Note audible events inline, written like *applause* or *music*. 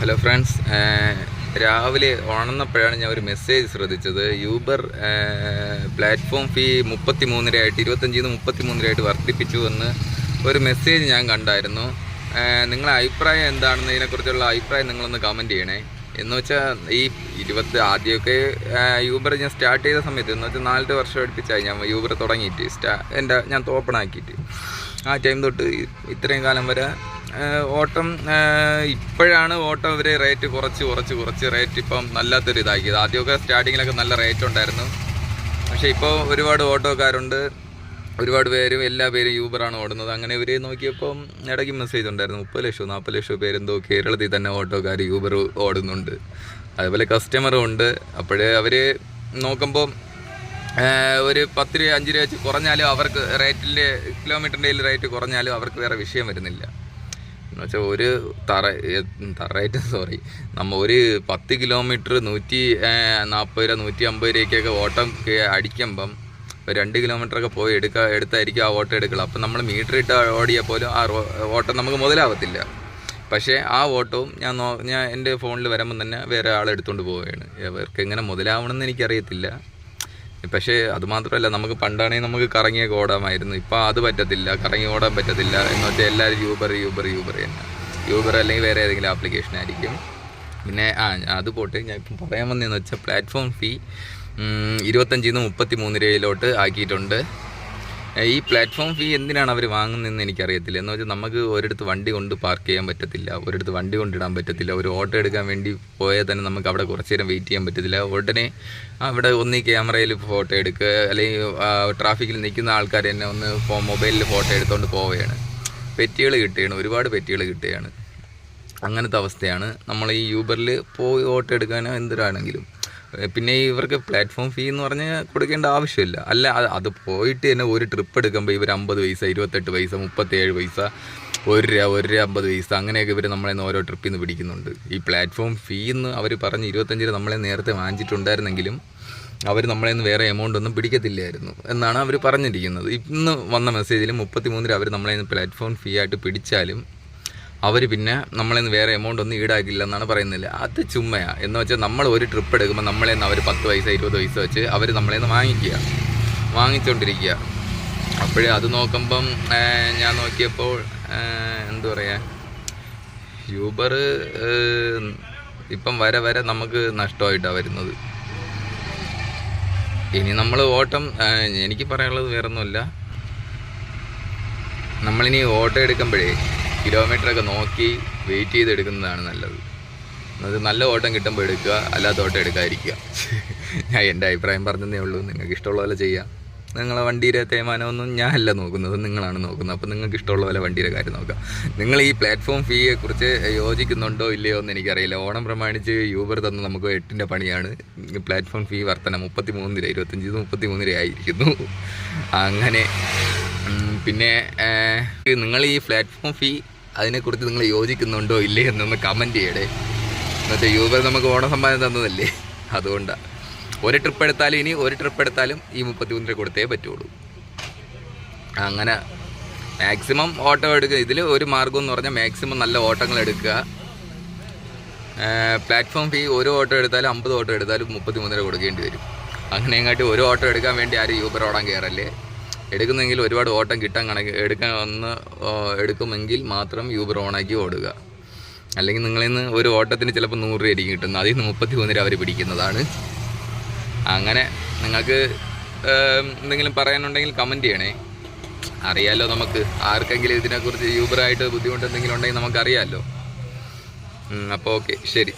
Hello friends രാവിലെ ഉണർന്നപ്പോഴാണ് ഞാൻ ഒരു മെസ്സേജ് ശ്രദ്ധിച്ചത്. യൂബർ പ്ലാറ്റ്ഫോം ഫീ മുപ്പത്തി മൂന്നരയായിട്ട് ഇരുപത്തഞ്ചിൽ നിന്ന് മുപ്പത്തി മൂന്നരയായിട്ട് വർദ്ധിപ്പിച്ചു എന്ന് ഒരു മെസ്സേജ് ഞാൻ കണ്ടായിരുന്നു. നിങ്ങളുടെ നിങ്ങളെ അഭിപ്രായം എന്താണെന്നതിനെക്കുറിച്ചുള്ള അഭിപ്രായം നിങ്ങളൊന്ന് കമന്റ് ചെയ്യണേ. എന്ന് വെച്ചാൽ ഈ ഇരുപത്തി ആദ്യമൊക്കെ യൂബർ ഞാൻ സ്റ്റാർട്ട് ചെയ്ത സമയത്ത് എന്ന് വെച്ചാൽ നാലര വർഷം അടുപ്പിച്ചായി ഞാൻ യൂബർ തുടങ്ങിയിട്ട്. സ്റ്റാ എന്റെ ഞാൻ ഓപ്പൺ ആക്കിയിട്ട്. ആ ടൈം തൊട്ട് ഇത്രയും കാലം വരെ ഓട്ടം ഇപ്പോഴാണ് ഓട്ടം ഇവർ റേറ്റ് കുറച്ച് കുറച്ച് കുറച്ച് റേറ്റ് ഇപ്പം നല്ലാത്തൊരു ഇതാക്കിയത്. ആദ്യമൊക്കെ സ്റ്റാർട്ടിങ്ങിലൊക്കെ നല്ല റേറ്റ് ഉണ്ടായിരുന്നു. പക്ഷേ ഇപ്പോൾ ഒരുപാട് ഓട്ടോക്കാരുണ്ട്. ഒരുപാട് പേരും എല്ലാ പേരും യൂബറാണ് ഓടുന്നത്. അങ്ങനെ ഇവർ നോക്കിയപ്പം ഇടയ്ക്ക് മെസ്സേജ് ഉണ്ടായിരുന്നു മുപ്പത് ലക്ഷം നാൽപ്പത് ലക്ഷം പേരെന്തോ കേരളത്തിൽ തന്നെ ഓട്ടോക്കാർ യൂബർ ഓടുന്നുണ്ട്. അതുപോലെ കസ്റ്റമറും ഉണ്ട്. അപ്പോഴേ അവർ നോക്കുമ്പോൾ ഒരു പത്ത് രൂപ അഞ്ച് രൂപ വെച്ച് കുറഞ്ഞാലും അവർക്ക് റേറ്റിന്റെ കിലോമീറ്ററിന്റെ റേറ്റ് കുറഞ്ഞാലും അവർക്ക് വേറെ വിഷയം വരുന്നില്ല. എന്ന് വെച്ചാൽ ഒരു തറ തറയായിട്ട് സോറി നമ്മൾ ഒരു പത്ത് കിലോമീറ്റർ നൂറ്റി നാൽപ്പത് രൂപ നൂറ്റി അമ്പത് രൂപയ്ക്കൊക്കെ ഓട്ടം അടിക്കുമ്പം ഒരു രണ്ട് കിലോമീറ്ററൊക്കെ പോയി എടുക്കുക എടുത്തായിരിക്കും ആ ഓട്ടം എടുക്കുക അപ്പം നമ്മൾ മീറ്റർ ഇട്ട് ഓടിയാൽ പോലും ആ ഓട്ടം നമുക്ക് മുതലാവത്തില്ല. പക്ഷേ ആ ഓട്ടവും ഞാൻ നോ ഞാൻ എന്റെ ഫോണിൽ വരുമ്പം തന്നെ വേറെ ആളെടുത്തുകൊണ്ട് പോവുകയാണ്. അവർക്ക് എങ്ങനെ മുതലാവണമെന്ന് എനിക്കറിയത്തില്ല. പക്ഷേ അത് മാത്രമല്ല നമുക്ക് പണ്ടാണെങ്കിൽ നമുക്ക് കറങ്ങിയൊക്കെ ഓടാമായിരുന്നു ഇപ്പൊ അത് പറ്റത്തില്ല കറങ്ങി ഓടാൻ പറ്റത്തില്ല എന്ന് വെച്ചാൽ എല്ലാവരും യൂബർ യൂബർ യൂബർ തന്നെ. യൂബർ അല്ലെങ്കിൽ വേറെ ഏതെങ്കിലും ആപ്ലിക്കേഷൻ ആയിരിക്കും. പിന്നെ ആ അത് പോട്ടെ ഞാൻ ഇപ്പം പറയാൻ വന്നതെന്ന് വെച്ചാൽ പ്ലാറ്റ്ഫോം ഫീ ഇരുപത്തഞ്ചിൽ നിന്ന് മുപ്പത്തി മൂന്ന് രൂപയിലോട്ട് ആക്കിയിട്ടുണ്ട്. ഈ പ്ലാറ്റ്ഫോം ഫീ എന്തിനാണ് അവർ വാങ്ങുന്നതെന്ന് എനിക്കറിയത്തില്ല. എന്ന് വെച്ചാൽ നമുക്ക് ഒരിടത്ത് വണ്ടി കൊണ്ട് പാർക്ക് ചെയ്യാൻ പറ്റത്തില്ല. ഒരിടത്ത് വണ്ടി കൊണ്ടിടാൻ പറ്റത്തില്ല. ഒരു ഓട്ടോ എടുക്കാൻ വേണ്ടി പോയാൽ തന്നെ നമുക്ക് അവിടെ കുറച്ച് നേരം വെയിറ്റ് ചെയ്യാൻ പറ്റത്തില്ല. ഉടനെ അവിടെ ഒന്ന് ക്യാമറയിൽ ഫോട്ടോ എടുക്കുക. അല്ലെങ്കിൽ ട്രാഫിക്കിൽ നിൽക്കുന്ന ആൾക്കാർ തന്നെ ഒന്ന് മൊബൈലിൽ ഫോട്ടോ എടുത്തുകൊണ്ട് പോവുകയാണ്. പെറ്റികൾ കിട്ടുകയാണ്. ഒരുപാട് പെറ്റികൾ കിട്ടുകയാണ്. അങ്ങനത്തെ അവസ്ഥയാണ്. നമ്മൾ ഈ യൂബറിൽ പോയി ഓട്ടോ എടുക്കാനോ എന്തിനാണെങ്കിലും പിന്നെ ഇവർക്ക് പ്ലാറ്റ്ഫോം ഫീ എന്ന് പറഞ്ഞ് കൊടുക്കേണ്ട ആവശ്യമില്ല. അല്ല അത് പോയിട്ട് തന്നെ ഒരു ട്രിപ്പ് എടുക്കുമ്പോൾ ഇവർ അമ്പത് പൈസ ഇരുപത്തെട്ട് പൈസ മുപ്പത്തേഴ് പൈസ ഒരു രൂപ ഒരു രൂപ അമ്പത് പൈസ അങ്ങനെയൊക്കെ ഇവർ നമ്മളെ നിന്ന് ഓരോ ട്രിപ്പിൽ നിന്ന് പിടിക്കുന്നുണ്ട്. ഈ പ്ലാറ്റ്ഫോം ഫീ എന്ന് അവർ പറഞ്ഞ് ഇരുപത്തഞ്ചിന് നമ്മളെ നേരത്തെ വാങ്ങിച്ചിട്ടുണ്ടായിരുന്നെങ്കിലും അവർ നമ്മളെ നിന്ന് വേറെ എമൗണ്ട് ഒന്നും പിടിക്കത്തില്ലായിരുന്നു എന്നാണ് അവർ പറഞ്ഞിരിക്കുന്നത്. ഇന്ന് വന്ന മെസ്സേജിൽ മുപ്പത്തി മൂന്നിൽ അവർ നമ്മളെ നിന്ന് പ്ലാറ്റ്ഫോം ഫീ ആയിട്ട് പിടിച്ചാലും അവർ പിന്നെ നമ്മളിൽ നിന്ന് വേറെ എമൗണ്ട് ഒന്നും ഈടാക്കില്ല എന്നാണ് പറയുന്നില്ല അത് ചുമ്മയാ. എന്ന് വെച്ചാൽ നമ്മൾ ഒരു ട്രിപ്പ് എടുക്കുമ്പോൾ നമ്മളെ നിന്ന് അവർ പത്ത് പൈസ ഇരുപത് പൈസ വെച്ച് അവർ നമ്മളെ നിന്ന് വാങ്ങിക്കുക. വാങ്ങിച്ചുകൊണ്ടിരിക്കുക അപ്പോഴേ അത് നോക്കുമ്പം ഞാൻ നോക്കിയപ്പോൾ എന്താ പറയുക യൂബർ ഇപ്പം വരെ വരെ നമുക്ക് നഷ്ടമായിട്ടാണ് വരുന്നത്. ഇനി നമ്മൾ ഓട്ടം എനിക്ക് പറയാനുള്ളത് വേറൊന്നുമില്ല. നമ്മളിനി ഓട്ടം എടുക്കുമ്പോഴേ കിലോമീറ്ററൊക്കെ നോക്കി വെയിറ്റ് ചെയ്ത് എടുക്കുന്നതാണ് നല്ലത്. അത് നല്ല ഓട്ടം കിട്ടുമ്പോൾ എടുക്കുക അല്ലാത്ത ഓട്ടം എടുക്കാതിരിക്കുക. *laughs* ഞാൻ എന്റെ അഭിപ്രായം പറഞ്ഞതേ ഉള്ളൂ. നിങ്ങൾക്ക് ഇഷ്ടമുള്ള പോലെ ചെയ്യാം. നിങ്ങളെ വണ്ടിയുടെ തേമാനമൊന്നും ഞാനല്ല നോക്കുന്നത്. നിങ്ങളാണ് നോക്കുന്നത്. അപ്പോൾ നിങ്ങൾക്ക് ഇഷ്ടമുള്ള പോലെ വണ്ടിയുടെ കാര്യം നോക്കാം. നിങ്ങൾ ഈ പ്ലാറ്റ്ഫോം ഫീയെ കുറിച്ച് യോജിക്കുന്നുണ്ടോ ഇല്ലയോ എന്ന് എനിക്കറിയില്ല. ഓണം പ്രമാണിച്ച് യൂബർ തന്ന നമുക്ക് എട്ടിന്റെ പണിയാണ്. പ്ലാറ്റ്ഫോം ഫീ വർധന മുപ്പത്തി മൂന്ന് രൂപ ഇരുപത്തഞ്ച് മുപ്പത്തി മൂന്ന് രൂപ ആയിരിക്കുന്നു. *laughs* അങ്ങനെ പിന്നെ നിങ്ങൾ ഈ പ്ലാറ്റ്ഫോം ഫീ അതിനെക്കുറിച്ച് നിങ്ങൾ യോജിക്കുന്നുണ്ടോ ഇല്ലേ എന്നൊന്ന് കമന്റ് ചെയ്യടേ. എന്നുവെച്ചാൽ യൂബർ നമുക്ക് ഓണസമ്മാനം തന്നതല്ലേ? അതുകൊണ്ടാണ് ഒരു ട്രിപ്പ് എടുത്താലും ഇനി ഒരു ട്രിപ്പ് എടുത്താലും ഈ മുപ്പത്തി മൂന്ന് രൂപ കൊടുത്തേ പറ്റുള്ളൂ. അങ്ങനെ മാക്സിമം ഓട്ടോ എടുക്കുക. ഇതിൽ ഒരു മാർഗം എന്ന് പറഞ്ഞാൽ മാക്സിമം നല്ല ഓട്ടങ്ങൾ എടുക്കുക. പ്ലാറ്റ്ഫോം ഫീ ഒരു ഓട്ടോ എടുത്താലും അമ്പത് ഓട്ടോ എടുത്താലും മുപ്പത്തി മൂന്നര കൊടുക്കേണ്ടി വരും. അങ്ങനെ എങ്ങാട്ട് ഒരു ഓട്ടോ എടുക്കാൻ വേണ്ടി ആരും യൂബർ ഓടാൻ കയറല്ലേ എടുക്കുന്നെങ്കിൽ ഒരുപാട് ഓട്ടം കിട്ടാൻ കണക്ക് എടുക്കാൻ ഒന്ന് എടുക്കുമെങ്കിൽ മാത്രം യൂബർ ഓണാക്കി ഓടുക. അല്ലെങ്കിൽ നിങ്ങളിൽ നിന്ന് ഒരു ഓട്ടത്തിന് ചിലപ്പോൾ നൂറ് രൂപയായിരിക്കും കിട്ടുന്നത്. അതിൽ നിന്ന് മുപ്പത്തി മൂന്ന് രൂപ അവർ പിടിക്കുന്നതാണ്. അങ്ങനെ നിങ്ങൾക്ക് എന്തെങ്കിലും പറയാനുണ്ടെങ്കിൽ കമന്റ് ചെയ്യണേ. അറിയാലോ നമുക്ക്. ആർക്കെങ്കിലും ഇതിനെക്കുറിച്ച് യൂബറായിട്ട് ബുദ്ധിമുട്ട് എന്തെങ്കിലും ഉണ്ടെങ്കിൽ നമുക്കറിയാമല്ലോ അപ്പോൾ ഓക്കെ ശരി.